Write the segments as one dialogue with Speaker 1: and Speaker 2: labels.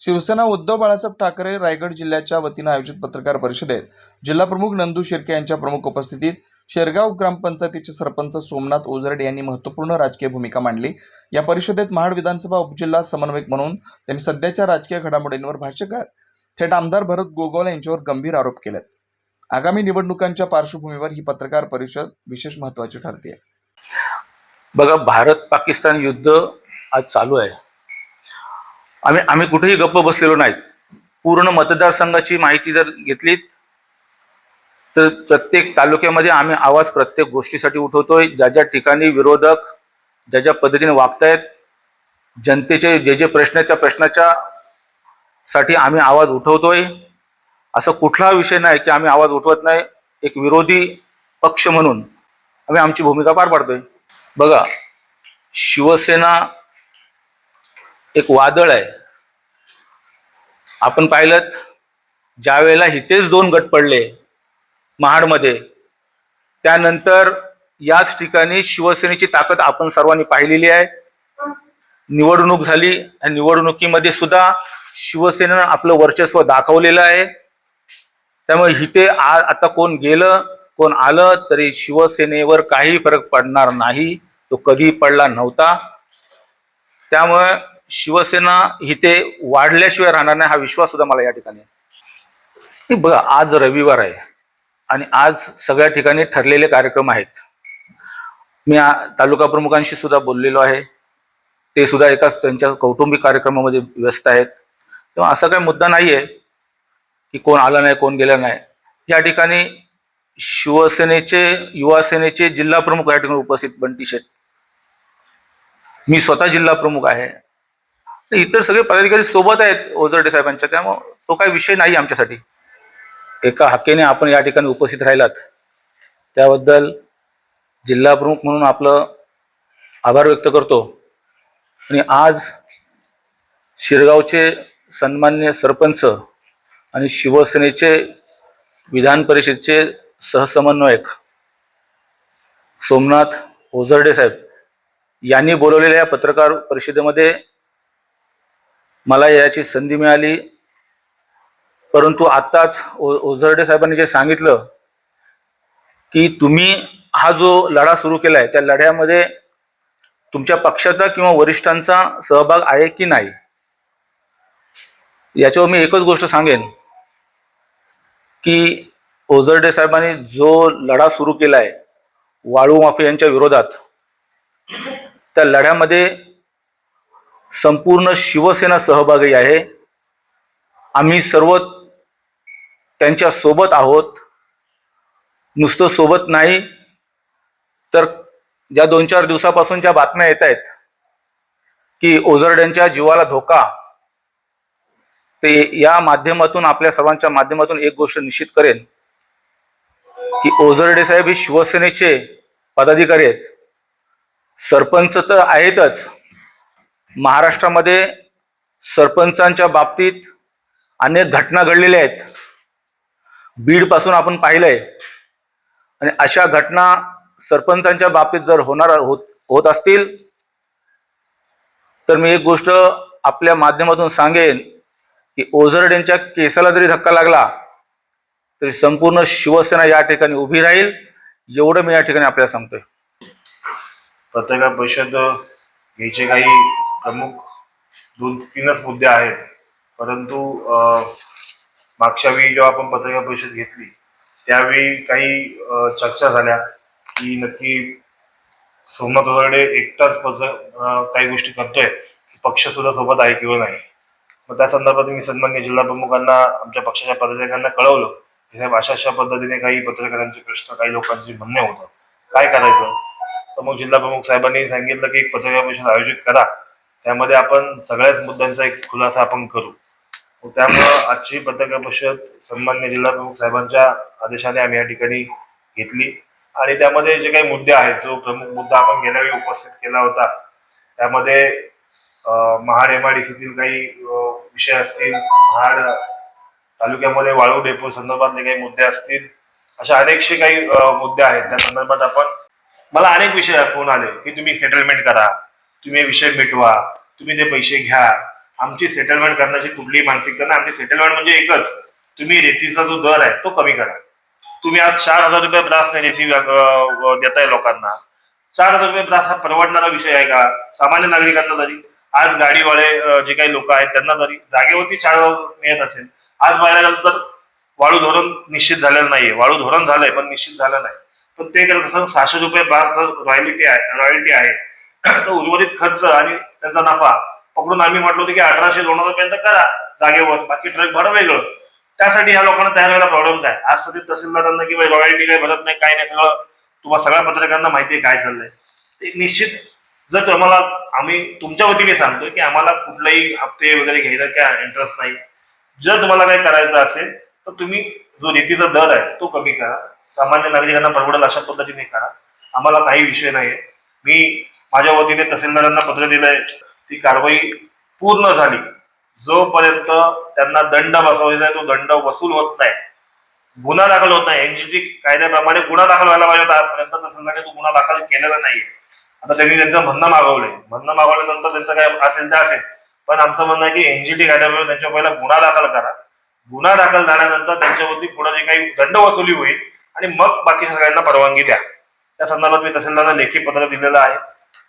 Speaker 1: शिवसेना उद्धव बाळासाहेब ठाकरे रायगड जिल्ह्याच्या वतीनं आयोजित पत्रकार परिषदेत जिल्हाप्रमुख नंदू शिर्के यांच्या प्रमुख उपस्थितीत शेरगाव ग्रामपंचायतीचे सरपंच सोमनाथ ओझरडे यांनी महत्त्वपूर्ण राजकीय भूमिका मांडली. या परिषदेत महाड विधानसभा उपजिल्हा समन्वयक म्हणून त्यांनी सध्याच्या राजकीय घडामोडींवर भाष्य करत थेट आमदार भरत गोगोल यांच्यावर गंभीर आरोप केलेत. आगामी निवडणुकांच्या पार्श्वभूमीवर ही पत्रकार परिषद विशेष महत्त्वाची ठरते
Speaker 2: बघा भारत पाकिस्तान युद्ध आज चालू आहे. आम्ही आम्ही कुठेही गप्प बसलेलो नाही पूर्ण मतदारसंघाची माहिती जर घेतली तर प्रत्येक तालुक्यामध्ये आम्ही आवाज प्रत्येक गोष्टीसाठी उठवतोय. ज्या ज्या ठिकाणी विरोधक ज्या ज्या पद्धतीने वागतायत जनतेचे जे जे प्रश्न आहेत त्या प्रश्नाच्या साठी आम्ही आवाज उठवतोय. असं कुठला विषय नाही की आम्ही आवाज उठवत नाही. एक विरोधी पक्ष म्हणून आम्ही आमची भूमिका पार पाडतोय. बघा शिवसेना एक वादळ आहे. आपण पाहिलं ज्या वेळेला इथेच दोन गट पडले महाडमध्ये त्यानंतर याच ठिकाणी शिवसेनेची ताकद आपण सर्वांनी पाहिलेली आहे. निवडणूक झाली आणि निवडणुकीमध्ये सुद्धा शिवसेनेनं आपलं वर्चस्व दाखवलेलं आहे. त्यामुळे इथे आ आता कोण गेलं कोण आलं तरी शिवसेनेवर काही फरक पडणार नाही. तो कधी पडला नव्हता. त्यामुळे शिवसेना इथे वाढल्याशिवाय राहणार नाही हा विश्वास सुद्धा मला या ठिकाणी बघा आज रविवार आहे आणि आज सगळ्या ठिकाणी ठरलेले कार्यक्रम आहेत. मी तालुका प्रमुखांशी सुद्धा बोललेलो आहे. ते सुद्धा एका त्यांच्या कौटुंबिक कार्यक्रमामध्ये व्यस्त आहेत. तेव्हा असा काही मुद्दा नाही आहे की कोण आला नाही कोण गेला नाही. या ठिकाणी शिवसेनेचे युवासेनेचे जिल्हा प्रमुख या ठिकाणी उपस्थित बंटी शेठ. मी स्वतः जिल्हा प्रमुख आहे. इतर सगळे पदाधिकारी सोबत आहेत ओझरडे साहेबांच्या. त्यामुळं तो काही विषय नाही आमच्यासाठी. एका हक्केने आपण या ठिकाणी उपस्थित राहिलात. त्याबद्दल जिल्हा प्रमुख म्हणून आपलं आभार व्यक्त करतो. आणि आज शिरगावचे सन्मान्य सरपंच आणि शिवसेनेचे विधान परिषदेचे सहसमन्वयक सोमनाथ ओझरडे साहेब यांनी बोलवलेल्या पत्रकार परिषदेमध्ये मला याची संधी मिळाली. परंतु आत्ताच ओ ओझरडे साहेबांनी जे सांगितलं की तुम्ही हा जो लढा सुरू केला आहे त्या लढ्यामध्ये तुमच्या पक्षाचा किंवा वरिष्ठांचा सहभाग आहे की नाही याच्यावर मी एकच गोष्ट सांगेन की ओझरडे साहेबांनी जो लढा सुरू केला आहे वाळू माफियांच्या विरोधात त्या लढ्यामध्ये संपूर्ण शिवसेना सहभागी आहे. आम्ही सर्व त्यांच्यासोबत आहोत. नुसतं सोबत नाही तर ज्या दोन चार दिवसापासून ज्या बातम्या येत आहेत की ओझरड्यांच्या जीवाला धोका ते या माध्यमातून आपल्या सर्वांच्या माध्यमातून एक गोष्ट निश्चित करेन की ओझरडे साहेब हे शिवसेनेचे पदाधिकारी आहेत. सरपंच तर आहेतच महाराष्ट्रामध्ये सरपंचांच्या बाबतीत अनेक घटना घडलेल्या आहेत. बीडपासून आपण पाहिलंय. आणि अशा घटना सरपंचांच्या बाबतीत जर होणार होत होत असतील तर मी एक गोष्ट आपल्या माध्यमातून सांगेन की ओझरडेंच्या केसाला जरी धक्का लागला तरी संपूर्ण शिवसेना या ठिकाणी उभी राहील एवढं मी या ठिकाणी आपल्याला सांगतोय.
Speaker 3: पत्रकार परिषद घ्यायचे काही प्रमुख दोन तीनच मुद्दे आहेत. परंतु मागच्या वेळी जेव्हा आपण पत्रकार परिषद घेतली त्यावेळी काही चर्चा झाल्या की नक्की सोमनाथ ओरडे एकटाच पत्र काही गोष्टी करतोय पक्ष सुद्धा सोबत आहे किंवा नाही. मग त्या संदर्भात मी सन्मान्य जिल्हा प्रमुखांना आमच्या पक्षाच्या पदाधिकाऱ्यांना कळवलं की साहेब अशा अशा पद्धतीने काही पत्रकारांचे प्रश्न काही लोकांचे म्हणणे होतं. काय करायचं? तर मग जिल्हा प्रमुख साहेबांनी सांगितलं की एक पत्रकार परिषद आयोजित करा. त्यामध्ये आपण सगळ्याच मुद्द्यांचा एक खुलासा आपण करू. त्यामुळं आजची पत्रकार परिषद सन्मान्य जिल्हा प्रमुख साहेबांच्या आदेशाने आम्ही या ठिकाणी घेतली. आणि त्यामध्ये जे काही मुद्दे आहेत जो प्रमुख मुद्दा आपण गेल्या वेळी उपस्थित केला होता त्यामध्ये महाड एम आय काही विषय असतील महाड तालुक्यामध्ये वाळू डेपो संदर्भातले काही मुद्दे असतील अशा अनेकशे काही मुद्दे आहेत. त्या संदर्भात आपण मला अनेक विषय फोन आले की तुम्ही सेटलमेंट करा. तुम्ही विषय मिटवा तुम्ही ते पैसे घ्या. आमची सेटलमेंट करण्याची कुठलीही मानसिकता नाही. आमची सेटलमेंट म्हणजे एकच तुम्ही रेतीचा जो दर आहे तो कमी करा. तुम्ही आज चार हजार रुपये ब्रास नाही रेती देताय लोकांना. चार हजार रुपये ब्रास हा परवडणारा विषय आहे का? सामान्य नागरिकांना तरी. आज गाडीवाले जे काही लोक आहेत त्यांना जरी जागेवरती चार हजार मिळत असेल. आज पाहिल्यानंतर गेलं तर वाळू धोरण निश्चित झालेलं नाहीये. वाळू धोरण झालंय पण निश्चित झालं नाही. पण ते करत असं सहाशे रुपये ब्रास रॉयल्टी आहे रॉयल्टी आहे. उर्वरित खर्च आणि त्यांचा नफा पकडून आम्ही म्हटलं होतं की अठराशे दोन हजारपर्यंत करा जागेवर. बाकी ट्रक भाडं वेगळं. त्यासाठी ह्या लोकांना तयार व्हायला प्रॉब्लेम काय? आज सध्या तहसीलदारांना की रॉयल्टी काही भरत नाही काय नाही सगळं तुम्हाला सगळ्या पत्रकारांना माहिती आहे काय चाललंय. ते निश्चित जर तुम्हाला आम्ही तुमच्या वतीने सांगतो की आम्हाला कुठलाही हप्ते वगैरे घ्यायला काय इंटरेस्ट नाही. जर तुम्हाला काही करायचं असेल तर तुम्ही जो रेतीचा दर आहे तो कमी करा. सामान्य नागरिकांना परवडेल अशा पद्धतीने करा. आम्हाला काही विषय नाही मी माझ्या वतीने तहसीलदारांना पत्र दिलंय. ती कारवाई पूर्ण झाली. जोपर्यंत त्यांना दंड बसवायचा आहे तो दंड वसूल होत नाही. गुन्हा दाखल होत नाही. एनजीटी कायद्याप्रमाणे गुन्हा दाखल व्हायला पाहिजे होता. आजपर्यंत तहसीलदाराने तो गुन्हा दाखल केलेला नाहीये. आता त्यांनी त्यांचं म्हणणं मागवलंय. म्हणणं मागवल्यानंतर त्यांचं काय असेल ते असेल. पण आमचं म्हणणं आहे की एनजीटी कायद्यामुळे त्यांच्या पहिला गुन्हा दाखल करा. गुन्हा दाखल झाल्यानंतर त्यांच्यावरती पुढे जे काही दंड वसुली होईल. आणि मग बाकी सगळ्यांना परवानगी द्या. त्या संदर्भात मी तहसीलदारांना लेखी पत्र दिलेलं आहे.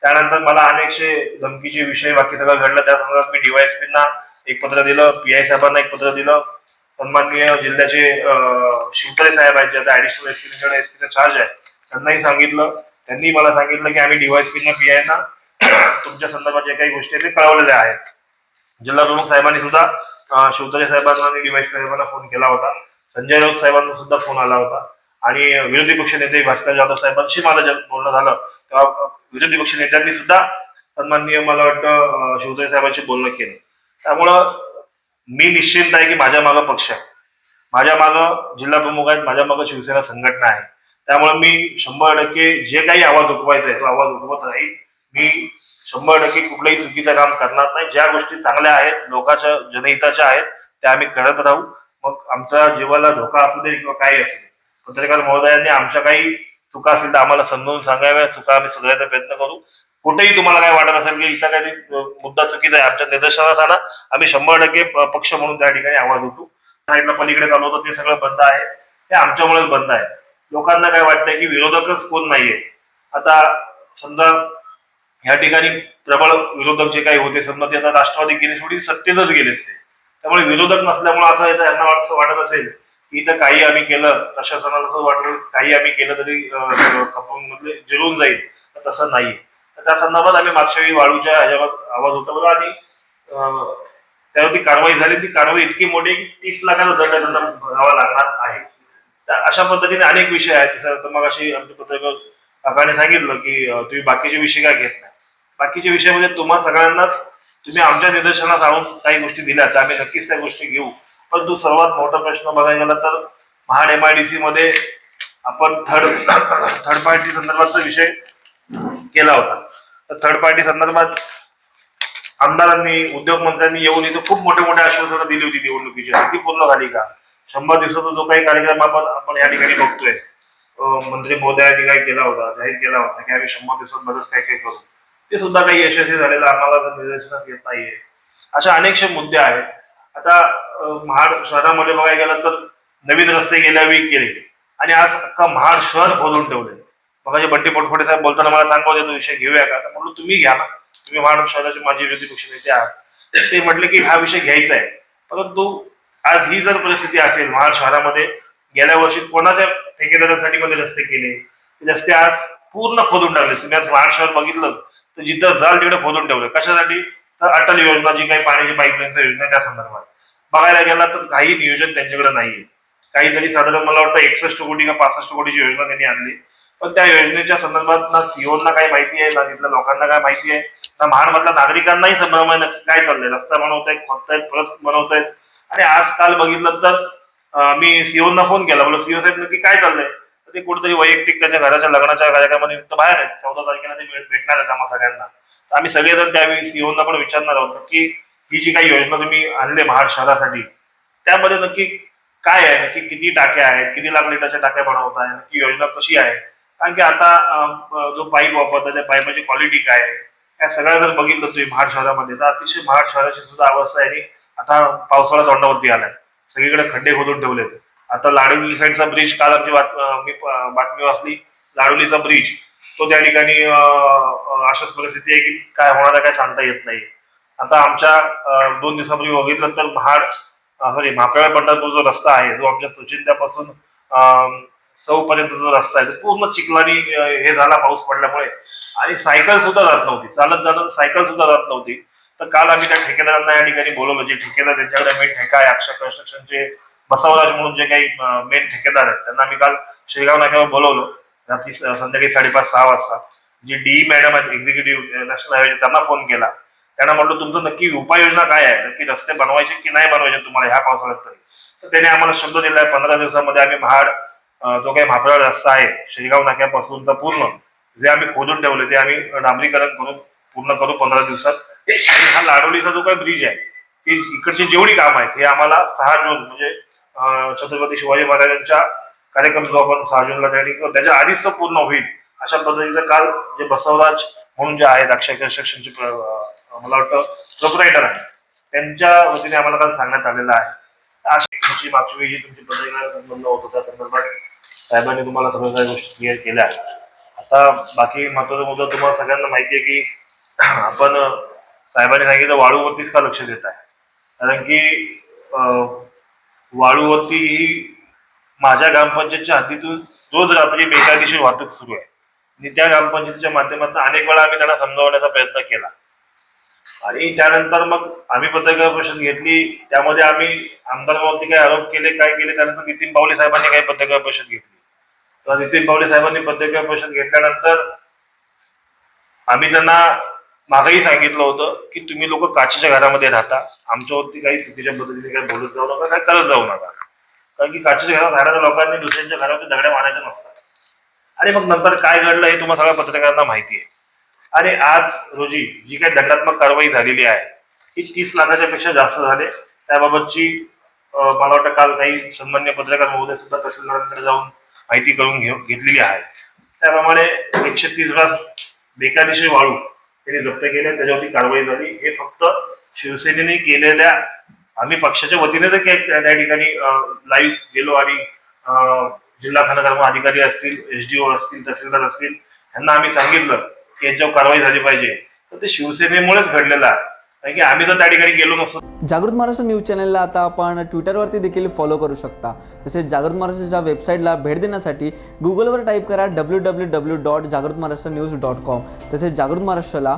Speaker 3: त्यानंतर मला अनेकशे धमकीचे विषय बाकी सगळं घडलं. त्या संदर्भात मी डीवायएसपींना एक पत्र दिलं पी आय साहेबांना एक पत्र दिलं. सन्माननीय जिल्ह्याचे शिवतरे साहेब आहेत जे आता ऍडिशनल एस पी एसपीचा चार्ज आहे त्यांनाही सांगितलं. त्यांनी मला सांगितलं की आम्ही डीवायएसपींना पी आयना तुमच्या संदर्भात जे काही गोष्टी आहेत ते कळवलेल्या आहेत. जिल्हा प्रमुख साहेबांनी सुद्धा शिवतरे साहेबांना आणि डीवायएसपी साहेबांना फोन केला होता. संजय राऊत साहेबांना सुद्धा फोन आला होता. आणि विरोधी पक्ष नेते भास्कर जाधव साहेबांशी माझं बोलणं झालं. तेव्हा विरोधी पक्ष नेत्यांनी सुद्धा सन्माननीय मला वाटतं अं, साहेबांशी बोलणं केलं. त्यामुळं मी निश्चिंत आहे की माझ्या मागं पक्ष आहे. माझ्या मागं जिल्हा प्रमुख आहेत माझ्या मागं शिवसेना संघटना आहे. त्यामुळे मी शंभर टक्के जे काही आवाज उठवायचा आहे तो आवाज उठवत राहील मी शंभर टक्के कुठलंही चुकीचं काम करणार नाही. ज्या गोष्टी चांगल्या आहेत लोकांच्या जनहिताच्या आहेत त्या आम्ही करत राहू. मग आमच्या जीवाला धोका असू दे किंवा काही असू दे. पत्रकार महोदयांनी आमच्या काही चुका असतील तर आम्हाला समजावून सांगाव्या. चुका आम्ही सुधारायचा प्रयत्न करू. कुठेही तुम्हाला काय वाटत असेल की इथं काही मुद्दा चुकीचा आहे आमच्या निदर्शनास आला आम्ही शंभर टक्के पक्ष म्हणून त्या ठिकाणी आवाज उठू साईडला पलीकडे चालू होतं ते सगळं बंद आहे. ते आमच्यामुळेच बंद आहे. लोकांना काय वाटतंय की विरोधकच कोण नाहीये? आता समजा या ठिकाणी प्रबळ विरोधक जे काही होते समजा ते आता राष्ट्रवादी गेले थोडी सत्तेतच गेलेत ते. त्यामुळे विरोधक नसल्यामुळे असं यांना असं वाटत असेल इथं काही आम्ही केलं प्रशासनाला असं वाटलं काही आम्ही केलं तरी खपून म्हणजे जिरून जाईल. तर तसं नाही तर त्या संदर्भात आम्ही मागच्या वेळी वाळूच्या ह्याच्यावर आवाज उठवला आणि त्यावरती कारवाई झाली. ती कारवाई इतकी मोठी की तीस लाखाचा दंड त्यांना भरावा लागणार आहे. तर अशा पद्धतीने अनेक विषय आहेत. जसं तर मग अशी आमच्या पत्रकार काकाने सांगितलं की तुम्ही बाकीचे विषय काय घेत नाही? बाकीचे म्हणजे तुम्हा सगळ्यांनाच तुम्ही आमच्या निदर्शनात आणून काही गोष्टी दिल्या. तर आम्ही नक्कीच त्या गोष्टी घेऊ. परंतु सर्वात मोठा प्रश्न बघायला गेला तर Mahad M I D C मध्ये आपण थर्ड थर्ड पार्टी संदर्भातचा विषय केला होता. तर थर्ड पार्टी संदर्भात आमदारांनी उद्योगमंत्र्यांनी येऊन इथं खूप मोठे मोठे आश्वासनं दिली होती निवडणुकीची. ती पूर्ण झाली का? शंभर दिवसाचा जो काही कार्यक्रम आपण आपण या ठिकाणी बघतोय मंत्री महोदयांनी काय केला होता जाहीर केला होता की आम्ही शंभर दिवसात बरंच काय काय करू. ते सुद्धा काही यशस्वी झालेलं आम्हाला निदर्शनात येत नाहीये. अशा अनेकशे मुद्दे आहेत. आता महाड शहरामध्ये बघायला गेलं तर नवीन रस्ते गेल्या वीक गेले. आणि आज अख्खा महाड शहर खोदून ठेवले मग बंटी पोटफोटे साहेब बोलताना मला सांगा होते तो विषय घेऊया का? तर म्हणलं तुम्ही घ्या ना. तुम्ही महाड शहराचे माजी विरोधी पक्ष नेते आहात ते म्हटले की हा विषय घ्यायचा आहे. परंतु आज ही जर परिस्थिती असेल महाड शहरामध्ये गेल्या वर्षी कोणाच्या ठेकेदारांसाठी मध्ये रस्ते केले? रस्ते आज पूर्ण खोदून टाकले. तुम्ही आज महाड शहर बघितलं तर जिथं जाल तिकडे खोदून ठेवलं. कशासाठी? तर अटल योजना जी काही पाण्याची पाईपलाईन योजना त्या संदर्भात. बघायला गेला तर काही नियोजन त्यांच्याकडे नाहीये. काहीतरी साधारण मला वाटतं एकसष्ट कोटी का पासष्ट कोटीची योजना त्यांनी आणली. पण त्या योजनेच्या संदर्भात ना सीओना काय माहिती आहे ना तिथल्या लोकांना काय माहिती आहे ना महाडमधल्या नागरिकांनाही संभ्रम आहे नक्की काय चाललंय. रस्ता बनवतायत खोदतायत परत बनवतायत. आणि आज काल बघितलं तर मी सीओना फोन केला. बोला सीओ साहेब नक्की काय चाललंय? तर ते कुठेतरी वैयक्तिक त्याच्या घराच्या लग्नाच्या कार्यक्रमानिमित्त बाहेर आहेत. चौदा तारखेला ते भेटणार आहे आम्हा सगळ्यांना. आम्ही सगळेजण त्यावेळी सीओना पण विचारणार आहोत की ही जी काही योजना तुम्ही आणले महाड शहरासाठी त्यामध्ये नक्की काय आहे? नक्की किती टाक्या आहेत? किती लाख लिटरच्या टाक्या बनवत आहे? नक्की योजना कशी आहे? कारण की आता जो पाईप वापरतात त्या पाईपाची क्वालिटी काय आहे? या सगळ्या जर बघितलं तुम्ही महाड शहरामध्ये तर अतिशय महाड शहराची सुद्धा अवस्था आहे. आता पावसाळा तोंडावरती आलाय सगळीकडे खड्डे खोदून ठेवलेत. आता लाडोली साईडचा ब्रिज काल आमची बात- मी बातमी वाचली. लाडोलीचा ब्रिज तो त्या ठिकाणी अशाच परिस्थिती आहे की काय होणार आहे काय सांगता येत नाही. आता आमच्या दोन दिवसापूर्वी बघितलं तर महाड सॉरी महाकाळ पंढरपूर जो रस्ता आहे जो आमच्या सुचिंद्यापासून सौपर्यंत जो रस्ता आहे तो पूर्ण चिखलानी हे झाला पाऊस पडल्यामुळे. आणि सायकल सुद्धा जात नव्हती. चालत जाणं सायकल सुद्धा जात नव्हती. तर काल आम्ही त्या ठेकेदारांना या ठिकाणी बोलवलं जे ठेकेदार त्यांच्याकडे मेन ठेका आहे अक्षर कन्स्ट्रक्शनचे बसवराज म्हणून जे काही मेन ठेकेदार आहेत त्यांना आम्ही काल शेगाव नाक्यावर बोलवलं. रात्री स- संध्याकाळी साडेपाच सहा वाजता. जे डी मॅडम आहेत एक्झिक्युटिव्ह नॅशनल हायवे त्यांना फोन केला. त्यांना म्हटलं तुमचं नक्की उपाययोजना काय आहे? नक्की रस्ते बनवायचे की नाही बनवायचे तुम्हाला ह्या पावसाळ्यात तरी? तर त्याने आम्हाला शब्द दिलाय पंधरा दिवसामध्ये आम्ही महाड जो काही म्हापळा रस्ता आहे शेगाव नाक्यापासून तर पूर्ण जे आम्ही खोदून ठेवले ते आम्ही डांबरीकरण करून पूर्ण करू पंधरा दिवसात. आणि हा लाडोलीचा जो काही ब्रिज आहे ती इकडची जेवढी काम आहेत हे आम्हाला सहा जून म्हणजे छत्रपती शिवाजी महाराजांच्या कार्यक्रम जो आपण सहा जूनला त्या ठिकाणी त्याच्या आधीच तो पूर्ण होईल अशा पद्धतीचं काल जे बसवराज म्हणून जे आहेत अक्षय कन्स्ट्रक्शनचे मला वाटतं प्रोपरायटर आहे त्यांच्या वतीने आम्हाला काल सांगण्यात आलेलं आहे. अशी तुमची मागची वेळी जी तुमची पत्रकार संबंध होत त्या संदर्भात साहेबांनी तुम्हाला सगळ्या काही गोष्टी क्लिअर केल्या. आता बाकी महत्त्वाचा मुद्दा तुम्हाला सगळ्यांना माहिती आहे की आपण साहेबांनी सांगितलं वाळूवरतीच का लक्ष देत आहे? कारण की वाळूवरती ही माझ्या ग्रामपंचायतच्या हद्दीतून रोज रात्री बेकायदेशीर वाहतूक सुरू आहे. आणि त्या ग्रामपंचायतीच्या माध्यमातून अनेक वेळा आम्ही त्यांना समजावण्याचा प्रयत्न केला. आणि त्यानंतर मग आम्ही पत्रकार परिषद घेतली. त्यामध्ये आम्ही आमदारावरती काही आरोप केले काय केले त्यानंतर नितीन पावले साहेबांनी काही पत्रकार परिषद घेतली. तर नितीन पावले साहेबांनी पत्रकार परिषद घेतल्यानंतर आम्ही त्यांना मागेही सांगितलं होतं की तुम्ही लोक काचेच्या घरामध्ये राहता. आमच्यावरती काही चुकीच्या पद्धतीने काही बोलत जाऊ नका काय करत जाऊ नका. कारण की काचेच्या घरात राहणाऱ्या लोकांनी दुसऱ्यांच्या घरावरती दगड्या मारायच्या नसतात. आणि मग नंतर काय घडलं हे तुम्हाला सगळ्या पत्रकारांना माहिती आहे. आणि आज रोजी जी काही दंडात्मक कारवाई झालेली आहे ती तीस लाखाच्या पेक्षा जास्त झाले. त्याबाबतची मला वाटतं काल काही सन्मान्य पत्रकार महोदय सुद्धा तहसीलदारांकडे जाऊन माहिती करून घेऊ घेतलेली आहे. त्याप्रमाणे एकशे तीस लाख बेकायदेशीर वाळू त्यांनी जप्त केले त्याच्यावरती कारवाई झाली. हे फक्त शिवसेनेने केलेल्या आम्ही पक्षाच्या वतीने जर त्या ठिकाणी लाईव्ह गेलो आणि जिल्हा खनकर्म अधिकारी असतील एस डी ओ असतील तहसीलदार असतील यांना आम्ही सांगितलं की याच्यावर कारवाई झाली पाहिजे. तर ते शिवसेनेमुळेच घडलेलं आहे. कारण की आम्ही जर त्या ठिकाणी गेलो नसतो
Speaker 4: जागृत महाराष्ट्र न्यूज चॅनलला आता आपण ट्विटरवरती देखील फॉलो करू शकता. तसेच जागृत महाराष्ट्राच्या वेबसाईटला भेट देण्यासाठी गुगलवर टाईप करा डब्ल्यू डब्ल्यू डब्ल्यू डॉट जागृत महाराष्ट्र न्यूज डॉट कॉम तसेच जागृत महाराष्ट्राला